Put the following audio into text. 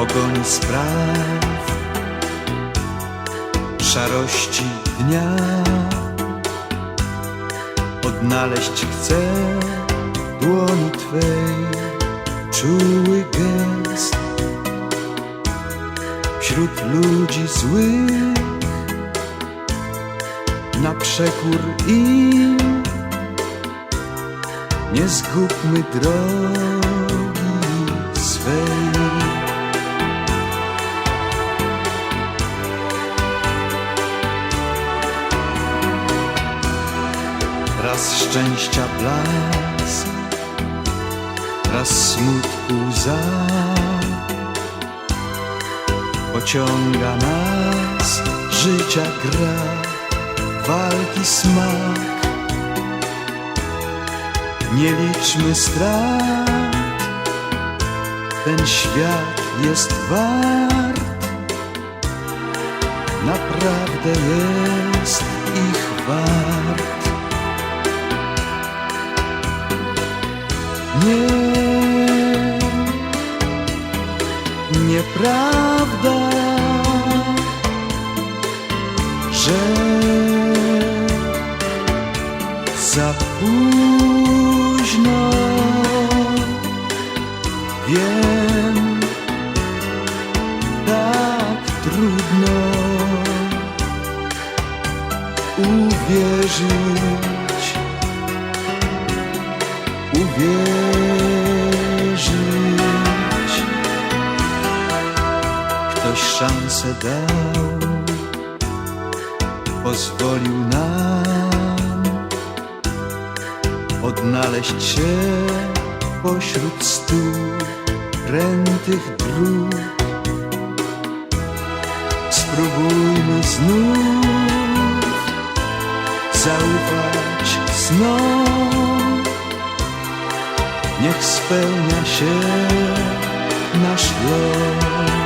pogoni spraw, szarości dnia. Odnaleźć chcę dłoni Twej czuły gest. Wśród ludzi złych na przekór im. Nie zgubmy drogi Raz szczęścia blask, raz smutku łza pociąga nas życia gra, walki smak. Nie liczmy strat, ten świat jest wart, naprawdę jest nieprawda, że za późno wiem, tak trudno uwierzyć, uwierzyć. Ktoś szansę dał, pozwolił nam odnaleźć się pośród stu prętych dróg. Spróbujmy znów zaufać snom. Niech spełnia się nasz los.